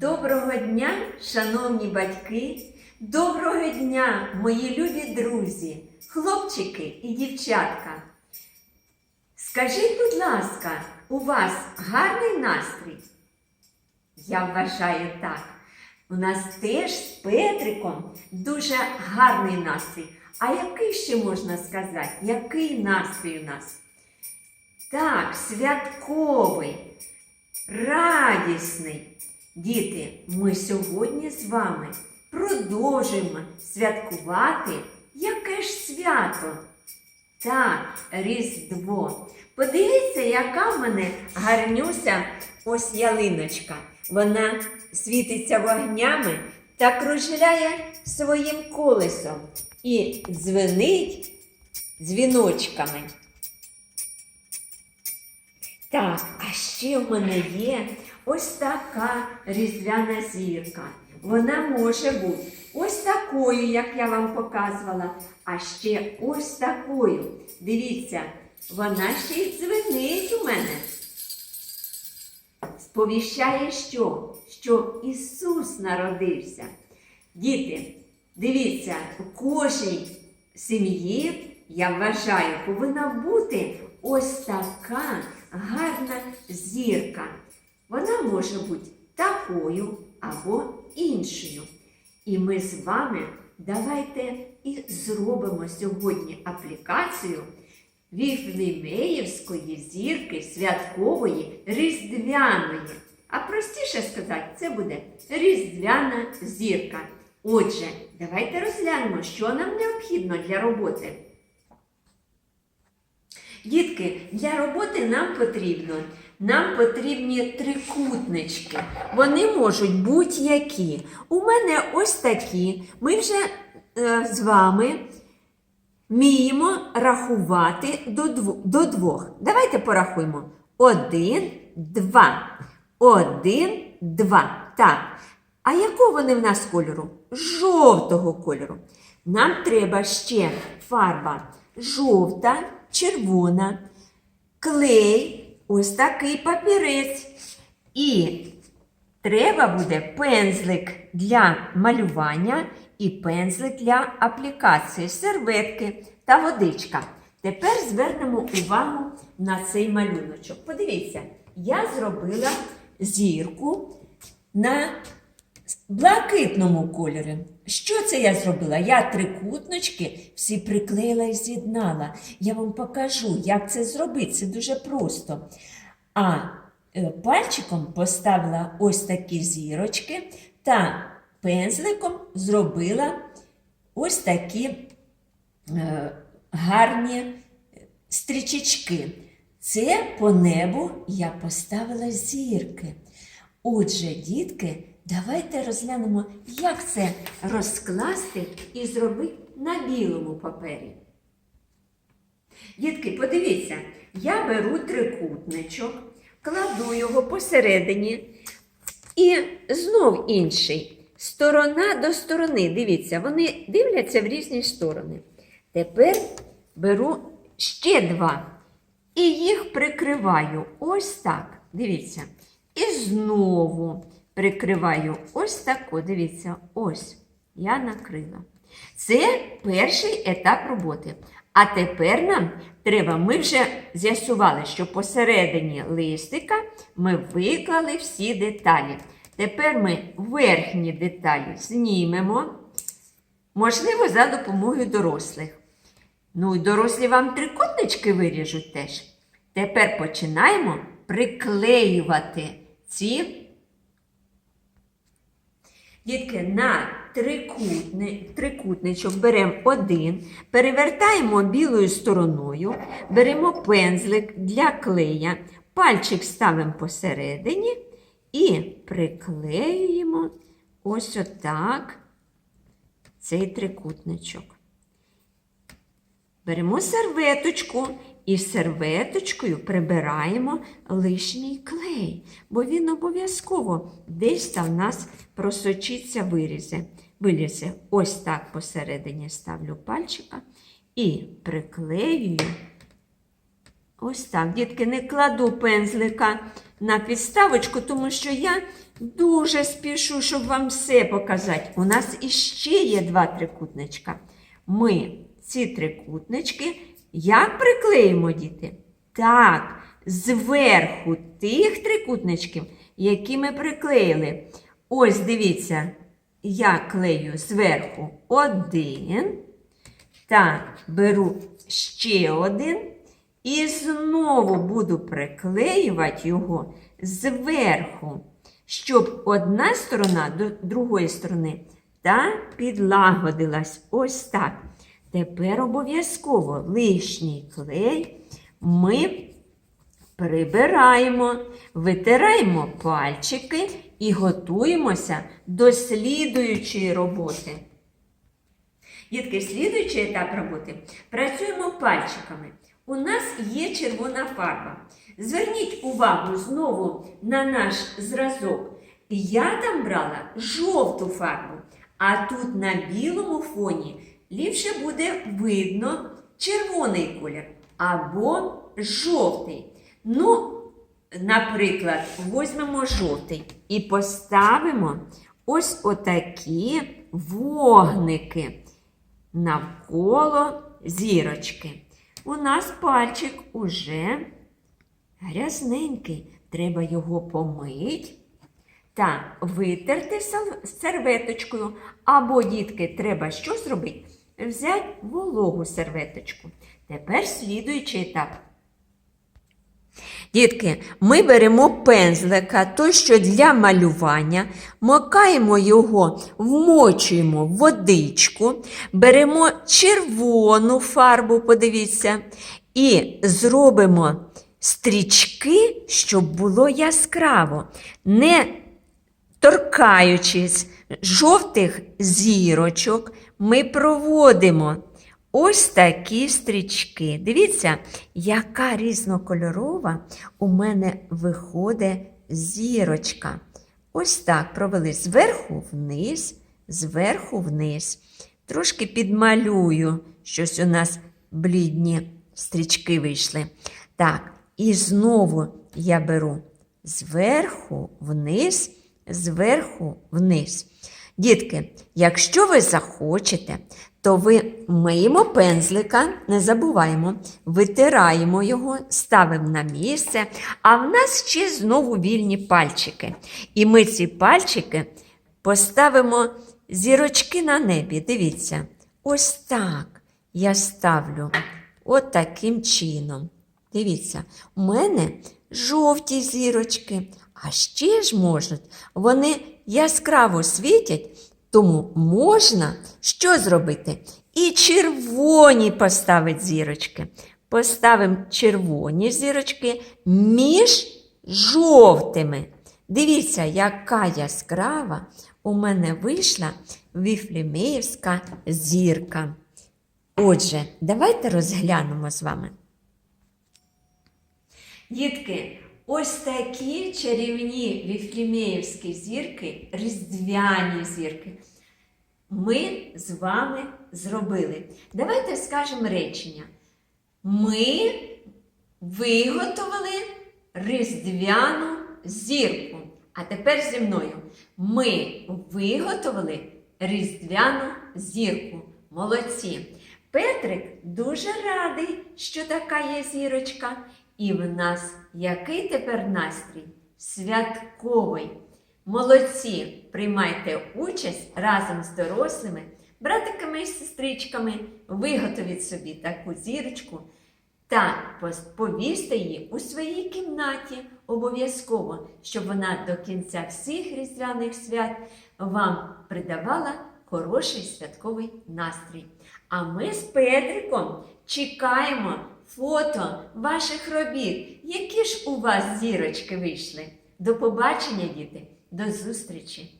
Доброго дня, шановні батьки! Доброго дня, мої любі друзі, хлопчики і дівчатка. Скажіть, будь ласка, у вас гарний настрій? Я вважаю так. У нас теж з Петриком дуже гарний настрій. А який ще можна сказати? Який настрій у нас? Так, святковий, радісний. Діти, ми сьогодні з вами продовжуємо святкувати яке ж свято? Так, Різдво. Подивіться, яка в мене гарнюся ось ялиночка. Вона світиться вогнями та кружляє своїм колесом і дзвенить дзвіночками. Так, а ще в мене є ось така різдвяна зірка. Вона може бути ось такою, як я вам показувала, а ще ось такою. Дивіться, вона ще й дзвенить у мене. Сповіщає що? Що Ісус народився. Діти, дивіться, у кожній сім'ї, я вважаю, повинна бути ось така гарна зірка. Вона може бути такою або іншою. І ми з вами давайте і зробимо сьогодні аплікацію Віфлімеївської зірки святкової різдвяної. А простіше сказати, це буде різдвяна зірка. Отже, давайте розглянемо, що нам необхідно для роботи. Дітки, для роботи нам потрібно. Нам потрібні трикутнички. Вони можуть будь-які. У мене ось такі. Ми вже е, з вами вміємо рахувати до, дво- до двох. Давайте порахуємо. Один, два. Один, два. Так. А якого вони в нас кольору? Жовтого кольору. Нам треба ще фарба жовта, червона, клей, ось такий папірець. І треба буде пензлик для малювання і пензлик для аплікації, серветки та водичка. Тепер звернемо увагу на цей малюночок. Подивіться, я зробила зірку на блакитному кольорі. Що це я зробила? Я трикутнички всі приклеїла і з'єднала. Я вам покажу, як це зробити. Це дуже просто. А е, пальчиком поставила ось такі зірочки та пензликом зробила ось такі е, гарні стрічечки. Це по небу я поставила зірки. Отже, дітки, давайте розглянемо, як це розкласти і зробити на білому папері. Дітки, подивіться, я беру трикутничок, кладу його посередині і знов інший. Сторона до сторони. Дивіться, вони дивляться в різні сторони. Тепер беру ще два і їх прикриваю ось так. Дивіться. І знову прикриваю ось тако. Дивіться, ось я накрила. Це перший етап роботи. А тепер нам треба, ми вже з'ясували, що посередині листика ми виклали всі деталі. Тепер ми верхні деталі знімемо, можливо, за допомогою дорослих. Ну і дорослі вам трикутнички виріжуть теж. Тепер починаємо приклеювати ці Дітки, на трикутни, трикутничок беремо один, перевертаємо білою стороною, беремо пензлик для клея, пальчик ставимо посередині і приклеюємо ось отак цей трикутничок. Беремо серветочку і серветочкою прибираємо лишній клей, бо він обов'язково десь там в нас просочиться вирізи. Вилізе ось так посередині ставлю пальчика і приклеюю. Ось так. Дітки, не кладу пензлика на підставочку, тому що я дуже спішу, щоб вам все показати. У нас іще є два трикутничка. Ми ці трикутнички як приклеїмо, діти? Так, зверху тих трикутничків, які ми приклеїли. Ось дивіться, я клею зверху один. Так, беру ще один. І знову буду приклеювати його зверху, щоб одна сторона до другої сторони та підлагодилась. Ось так. Тепер обов'язково лишній клей ми прибираємо, витираємо пальчики і готуємося до слідуючої роботи. Дітки, слідуючий етап роботи працюємо пальчиками. У нас є червона фарба. Зверніть увагу знову на наш зразок. Я там брала жовту фарбу, а тут на білому фоні ліпше буде видно червоний колір або жовтий. Ну, наприклад, візьмемо жовтий і поставимо ось отакі вогники навколо зірочки. У нас пальчик уже грязненький. Треба його помити та витерти серветочкою. Або, дітки, треба що зробити? Взяти вологу серветочку. Тепер слідуючий етап. Дітки, ми беремо пензлика, той, що для малювання, макаємо його, вмочуємо в водичку, беремо червону фарбу, подивіться, і зробимо стрічки, щоб було яскраво, не торкаючись жовтих зірочок, ми проводимо ось такі стрічки. Дивіться, яка різнокольорова у мене виходить зірочка. Ось так провели зверху вниз, зверху вниз. Трошки підмалюю, щось у нас блідні стрічки вийшли. Так, і знову я беру зверху вниз, зверху вниз. Дітки, якщо ви захочете, то ви миємо пензлика, не забуваємо, витираємо його, ставимо на місце, а в нас ще знову вільні пальчики. І ми ці пальчики поставимо зірочки на небі. Дивіться, ось так я ставлю от таким чином. Дивіться, у мене жовті зірочки, а ще ж можуть, вони яскраво світять, тому можна що зробити? І червоні поставити зірочки. Поставимо червоні зірочки між жовтими. Дивіться, яка яскрава у мене вийшла віфлімеївська зірка. Отже, давайте розглянемо з вами. Дітки, ось такі чарівні віфлімеївські зірки, різдвяні зірки. Ми з вами зробили. Давайте скажемо речення. Ми виготовили різдвяну зірку. А тепер зі мною. Ми виготовили різдвяну зірку. Молодці. Петрик дуже радий, що така є зірочка. І в нас який тепер настрій? Святковий. Молодці! Приймайте участь разом з дорослими, братиками і сестричками, виготовіть собі таку зірочку та повісьте її у своїй кімнаті обов'язково, щоб вона до кінця всіх різдвяних свят вам придавала хороший святковий настрій. А ми з Петриком чекаємо фото ваших робіт. Які ж у вас зірочки вийшли? До побачення, діти! До зустрічі!